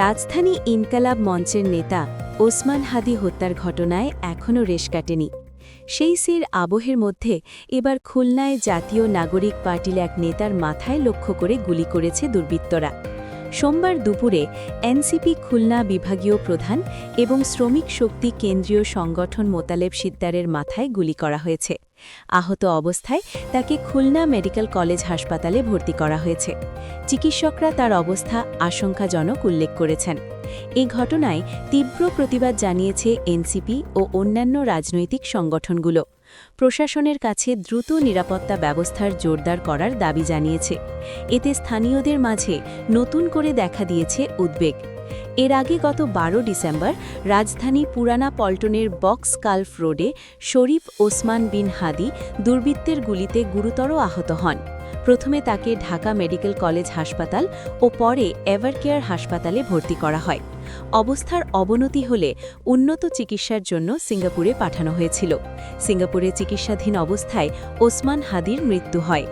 রাজধানী ইনকালাব মঞ্চের নেতা ওসমান হাদি হত্যার ঘটনায় এখনও রেশ কাটেনি। সেই সির আবহের মধ্যে এবার খুলনায় জাতীয় নাগরিক পার্টির এক নেতার মাথায় লক্ষ্য করে গুলি করেছে দুর্বৃত্তরা। সোমবার দুপুরে এনসিপি খুলনা বিভাগীয় প্রধান এবং শ্রমিক শক্তি কেন্দ্রীয় সংগঠন মোতালেব সিদ্দারের মাথায় গুলি করা হয়েছে। আহত অবস্থায় তাকে খুলনা মেডিকেল কলেজ হাসপাতালে ভর্তি করা হয়েছে। চিকিৎসকরা তার অবস্থা আশঙ্কাজনক উল্লেখ করেছেন। এই ঘটনায় তীব্র প্রতিবাদ জানিয়েছে এনসিপি ও অন্যান্য রাজনৈতিক সংগঠনগুলো। প্রশাসনের কাছে দ্রুত নিরাপত্তা ব্যবস্থার জোরদার করার দাবি জানিয়েছে। এতে স্থানীয়দের মাঝে নতুন করে দেখা দিয়েছে উদ্বেগ। এর আগে গত বারো ডিসেম্বর রাজধানী পুরানা পল্টনের বক্স কালফ রোডে শরীফ ওসমান বিন হাদি দুর্বৃত্তের গুলিতে গুরুতর আহত হন। প্রথমে তাকে ঢাকা মেডিকেল কলেজ হাসপাতাল ও পরে এভারকেয়ার হাসপাতালে ভর্তি করা হয়। অবস্থার অবনতি হলে উন্নত চিকিৎসার জন্য সিঙ্গাপুরে পাঠানো হয়েছিল। সিঙ্গাপুরে চিকিৎসাধীন অবস্থায় ওসমান হাদির মৃত্যু হয়।